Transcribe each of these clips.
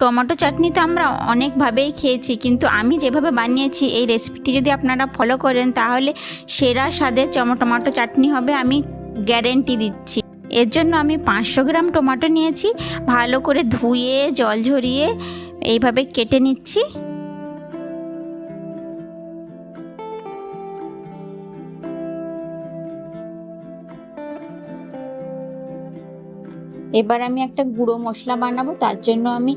Tomato চাটনি তো আমরা অনেকভাবেই খেয়েছি, কিন্তু আমি যেভাবে বানিয়েছি এই রেসিপিটি যদি আপনারা ফলো করেন, তাহলে সেরা স্বাদের টমেটো চাটনি হবে, আমি গ্যারেন্টি দিচ্ছি। এর জন্য আমি পাঁচশো গ্রাম টমেটো নিয়েছি, ভালো করে ধুয়ে, জল ঝরিয়ে এইভাবে কেটে নিচ্ছি। এবার আমি একটা গুঁড়ো মশলা বানাবো, তার জন্য আমি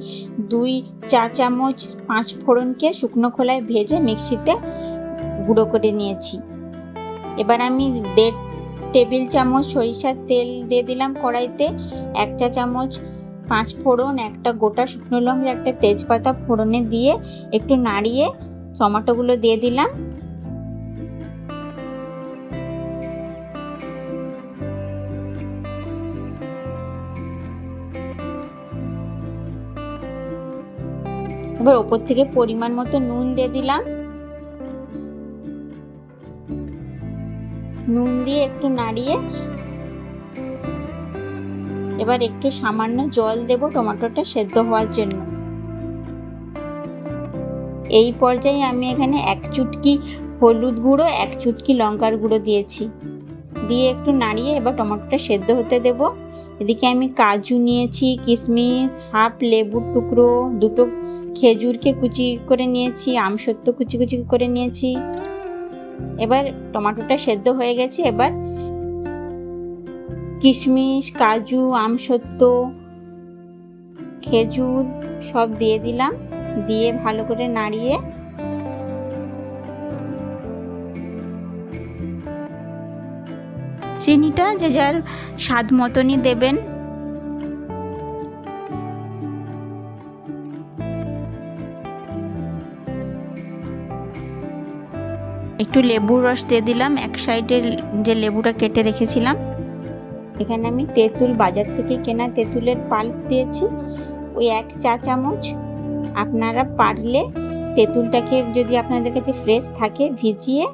দুই চা চামচ পাঁচ ফোড়নকে শুকনো খোলায় ভেজে মিক্সিতে গুঁড়ো করে নিয়েছি। এবার আমি দেড় টেবিল চামচ সরিষার তেল দিয়ে দিলাম কড়াইতে, এক চা চামচ পাঁচ ফোড়ন, একটা গোটা শুকনো লঙ্কা একটা তেজপাতা ফোড়নে দিয়ে একটু নাড়িয়ে টমাটোগুলো দিয়ে দিলাম। এবার ওপর থেকে পরিমাণ মতো নুন দিয়ে দিলাম। নুন দিয়ে একটু নাড়িয়ে এবার একটু সামান্য জল দেব টমেটোটা সেদ্ধ হওয়ার জন্য। এই পর্যায়ে আমি এখানে এক চুটকি হলুদ গুঁড়ো, এক চুটকি লঙ্কার গুঁড়ো দিয়েছি। দিয়ে একটু নাড়িয়ে এবার টমেটোটা সেদ্ধ হতে দেব। এদিকে আমি কাজু নিয়েছি, কিশমিশ, হাফ লেবুর টুকরো, দুটো খেজুরকে কুচি করে নিয়েছি আমসত্ব কুচি কুচি করে নিয়েছি। এবার টমেটোটা সেদ্ধ হয়ে গেছে, এবার কিশমিশ, কাজু আমসত্ব খেজুর সব দিয়ে দিলাম, দিয়ে ভালো করে নাড়িয়ে চিনিটা যে যার স্বাদ মতনই দেবেন। একটু লেবুর রস দিয়ে দিলাম। এক সাইডে যে লেবুটা কেটে রেখেছিলাম, এখানে আমি তেঁতুল, বাজার থেকে কেনা তেঁতুলের পাল্প দিয়েছি। ওই এক চা চামচ। আপনারা পারলে তেঁতুলটাকে যদি আপনাদের কাছে ফ্রেশ থাকে, ভিজিয়ে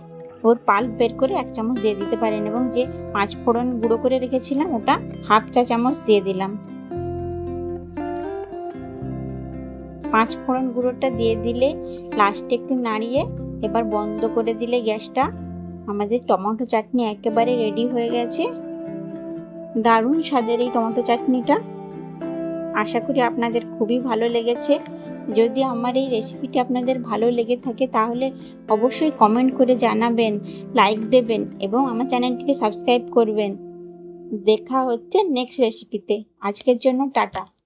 ওর পাল্প বের করে এক চামচ দিয়ে দিতে পারেন এবং যে পাঁচ ফোড়ন গুঁড়ো করে রেখেছিলাম, ওটা হাফ চা চামচ দিয়ে দিলাম। পাঁচ ফোড়ন গুঁড়োটা দিয়ে দিলে লাস্টে একটু নাড়িয়ে এবার বন্ধ করে দিলে গ্যাসটা। আমাদের টমেটো চাটনি একেবারে রেডি হয়ে গেছে। দারুণ স্বাদের এই টমেটো চাটনিটা। আশা করি আপনাদের খুবই ভালো লেগেছে। যদি আমার এই রেসিপিটি আপনাদের ভালো লেগে থাকে, তাহলে অবশ্যই কমেন্ট করে জানাবেন লাইক দেবেন এবং আমার চ্যানেলটিকে সাবস্ক্রাইব করবেন। দেখা হচ্ছে নেক্সট রেসিপিতে আজকের জন্য টাটা।